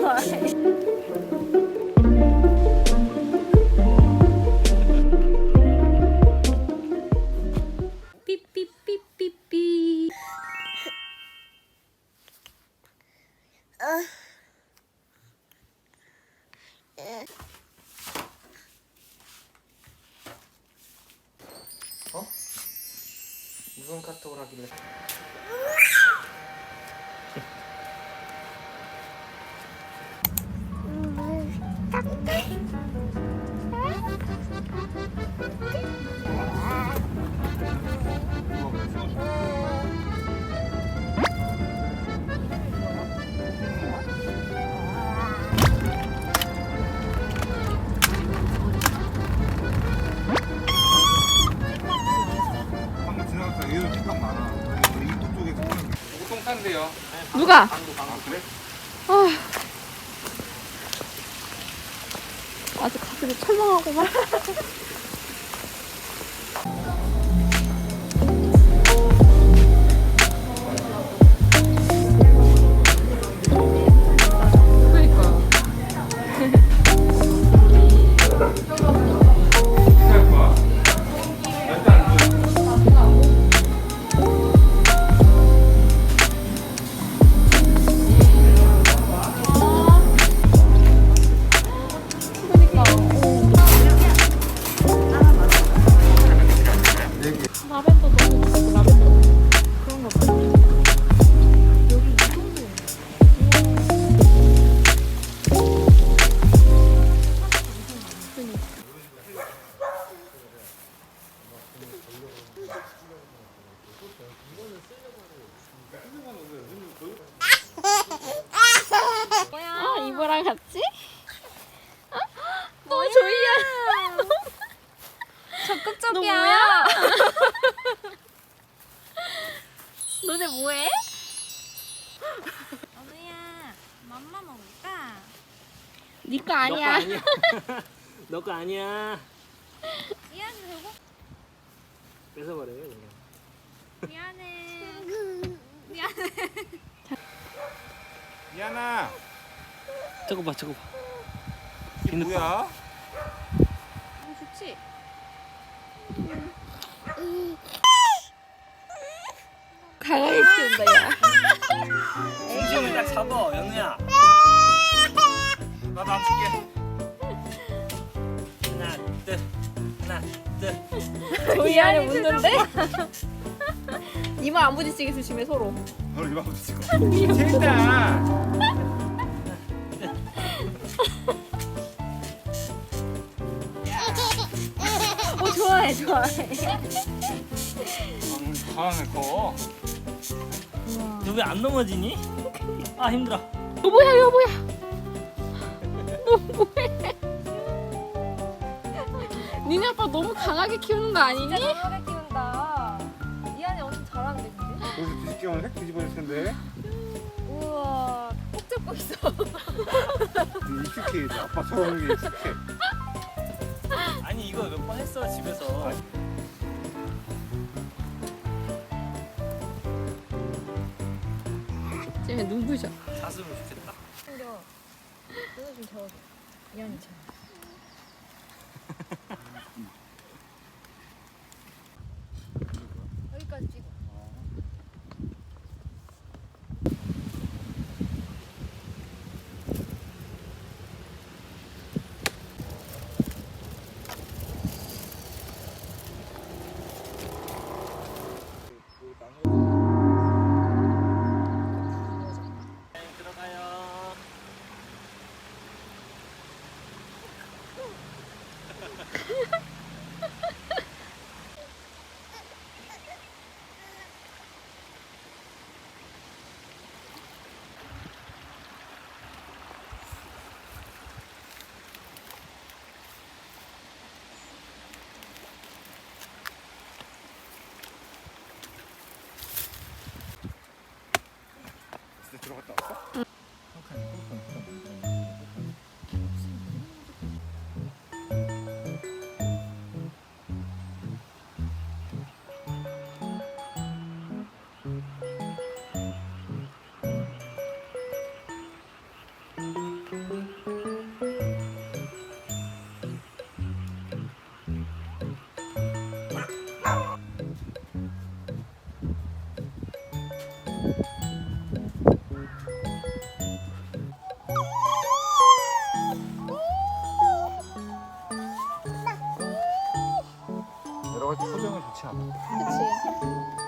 좋아해. 삐삐삐삐삐. 어? 무슨 카톡을 하길래? 누가? 아 그래? 아 주 가슴이 철렁하고만. 아 이거랑 같이? 아, 너무 조이야. 적극적이야. 너 뭐야? 너네 뭐해? 어느야, 맘마 먹을까? 니거 아니야. 너거 아니야. 미안해, 저거 뺏어버려. 그냥. 미안해. 미안해. 미안아. 저거 봐, 저거 봐. 이게 뭐야? 어, 좋지? 강하게 키운다 야. 지금은 딱 잡아, 연우야. 나도 안 줄게. 하나, 둘. 조이 안에 묻는데? 이마 안 부딪히게 조심해 서로. 너 이거 한번 찍어. 재밌다. 어 좋아해 좋아해. 음, 강하네 커. 너 왜 안 넘어지니? 아, 힘들어. 여보야 여보야. 너 뭐해? 아빠 너무 강하게 키우는 거 아니니? 강하게 키운다. 미안해, 엄청 잘하는데, 근데? 여기서 뒤집기만 핵 뒤집어질 텐데. 우와, 꼭 잡고 있어. 익숙해. 이제 아빠 저러는 게 익숙해. 아니, 이거 몇 번 했어, 집에서. 쟤 눈부셔. 잤으면 좋겠다. 챙겨. 눈을 좀 저어줘. 미안해, 참. 여러 가지 표정은 좋지 않아. 그치.